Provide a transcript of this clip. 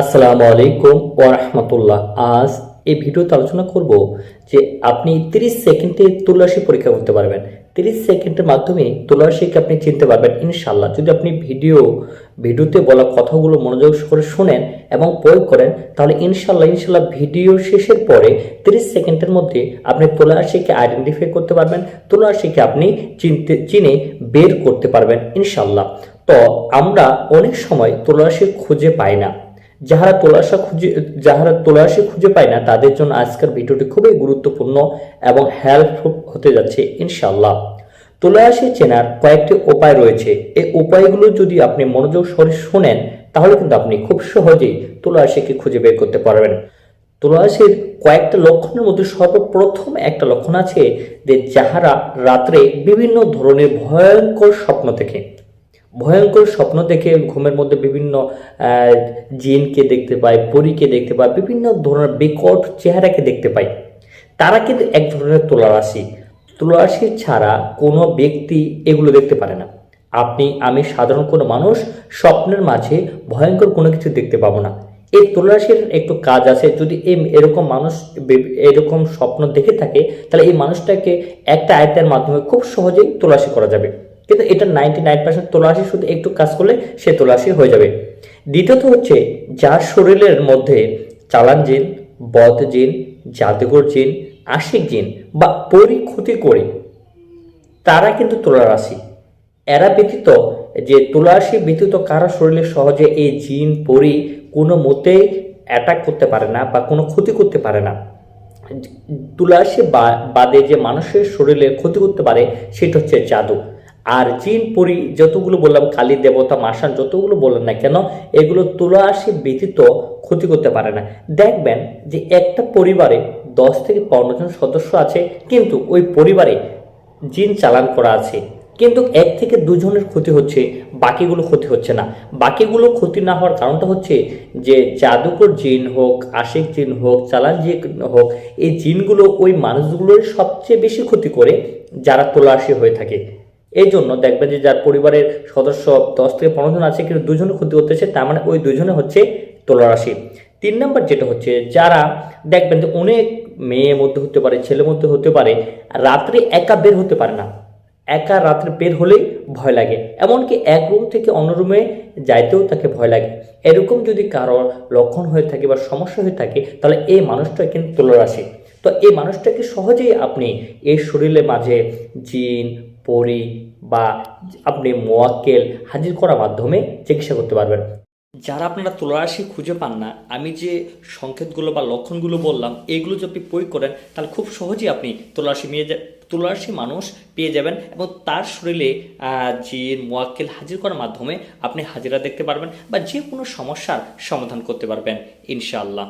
আসসালামু আলাইকুম ওরহমতুল্লাহ আজ এই ভিডিওতে আলোচনা করব যে আপনি 30 সেকেন্ডে তুলাসী পরীক্ষা করতে পারবেন। 30 সেকেন্ডের মাধ্যমে তুলাসীকে আপনি চিনতে পারবেন ইনশাল্লাহ যদি আপনি ভিডিও, ভিডিওতে বলা কথাগুলো মনোযোগ করে শুনেন এবং প্রয়োগ করেন, তাহলে ইনশাল্লাহ ইনশাল্লাহ ভিডিও শেষের পরে 30 সেকেন্ডের মধ্যে আপনি তুলাসীকে আইডেন্টিফাই করতে পারবেন তুলাসীকে আপনি চিনতে, চিনে বের করতে পারবেন ইনশাল্লাহ তো আমরা অনেক সময় তুলাসী খুঁজে পাই না। যাহারা তোলাশা খুঁজে, যাহারা তোলাশি খুঁজে পায় না, তাদের জন্য আজকের ভিডিওটি খুবই গুরুত্বপূর্ণ এবং হেল্পফুল হতে যাচ্ছে ইনশাল্লাহ তোলাশি চেনার কয়েকটি উপায় রয়েছে। এই উপায়গুলো যদি আপনি মনোযোগ সরে শোনেন, তাহলে কিন্তু আপনি খুব সহজেই তোলাশিকে খুঁজে বের করতে পারবেন। তুলাসীর কয়েকটা লক্ষণের মধ্যে সর্বপ্রথম একটা লক্ষণ আছে যে যাহারা রাত্রে বিভিন্ন ধরনের ভয়ঙ্কর স্বপ্ন দেখে। ভয়ঙ্কর স্বপ্ন দেখে ঘুমের মধ্যে বিভিন্ন জিনকে দেখতে পায়, পরীকে দেখতে পায়, বিভিন্ন ধরনের বিকট চেহারাকে দেখতে পায়। তারা কিন্তু এক ধরনের তুলারাশি। তুলারাশি ছাড়া কোনো ব্যক্তি এগুলো দেখতে পারে না। আপনি, আমি সাধারণ কোনো মানুষ, স্বপ্নের মাঝে ভয়ঙ্কর কোনো কিছু দেখতে পাবো না। এই তুলারাশির একটু কাজ আছে, যদি এই এরকম মানুষ এরকম স্বপ্ন দেখে থাকে, তাহলে এই মানুষটাকে একটা আয়তের মাধ্যমে খুব সহজেই তুলাসী করা যাবে। কিন্তু এটা নাইনটি নাইন পার্সেন্ট তোলাশি শুধু একটু কাজ করলে সে তোলাশি হয়ে যাবে। দ্বিতীয়ত হচ্ছে, যার শরীরের মধ্যে চালান জিন বদ জিন জাদুঘর জিন, আশিক জিন বা পরি ক্ষতি করে, তারা কিন্তু তুলা রাশি এরা ব্যতীত যে তুলারাশি ব্যতীত কারও শরীরে সহজে এই জিন, পরি কোনো মতেই অ্যাটাক করতে পারে না বা কোনো ক্ষতি করতে পারে না। তুলাশি বাদে যে মানুষের শরীরে ক্ষতি করতে পারে, সেটা হচ্ছে জাদু। আর জিন পরি যতগুলো বললাম, কালী দেবতা, মাসান যতগুলো বললাম না কেন, এগুলো তুলারাশি ব্যতীত ক্ষতি করতে পারে না। দেখবেন যে একটা পরিবারে দশ থেকে পনেরো জন সদস্য আছে, কিন্তু ওই পরিবারে জিন চালান করা আছে। কিন্তু এক থেকে দুজনের ক্ষতি হচ্ছে, বাকিগুলো ক্ষতি হচ্ছে না। বাকিগুলো ক্ষতি না হওয়ার কারণটা হচ্ছে যে জাদুকর জিন হোক, আশিক জিন হোক, চালান জিন হোক, এই জিনগুলো ওই মানুষগুলোর সবচেয়ে বেশি ক্ষতি করে যারা তোলাশি হয়ে থাকে। এই জন্য দেখবেন যে যার পরিবারের সদস্য দশ থেকে পনেরো জন আছে, কিন্তু দুজনে ক্ষতি করতেছে, তার মানে ওই দুজনে হচ্ছে তোলারাশি তিন নম্বর যেটা হচ্ছে, যারা দেখবেন যে অনেক মেয়ে মধ্যে হতে পারে ছেলে মধ্যে হতে পারে, রাত্রে একা বের হতে পারে না। একা রাত্রে বের হলেই ভয় লাগে। এমনকি এক রুম থেকে অন্য রুমে যাইতেও তাকে ভয় লাগে। এরকম যদি কারোর লক্ষণ হয়ে থাকে বা সমস্যা হয়ে থাকে, তাহলে এই মানুষটা কিন্তু তুলারাশি তো এই মানুষটাকে সহজেই আপনি এই শরীরের মাঝে জিন পরি বা আপনি মোয়াক্কেল হাজির করার মাধ্যমে চিকিৎসা করতে পারবেন। যারা আপনারা তুলারাশি খুঁজে পান না, আমি যে সংকেতগুলো বা লক্ষণগুলো বললাম, এগুলো যদি আপনি প্রয়োগ করেন, তাহলে খুব সহজেই আপনি তুলারাশি নিয়ে যা তুলারাশি মানুষ পেয়ে যাবেন এবং তার শরীরে জিন মোয়াক্কেল হাজির করার মাধ্যমে আপনি হাজিরা দেখতে পারবেন বা যে কোনো সমস্যার সমাধান করতে পারবেন, ইনশাআল্লাহ।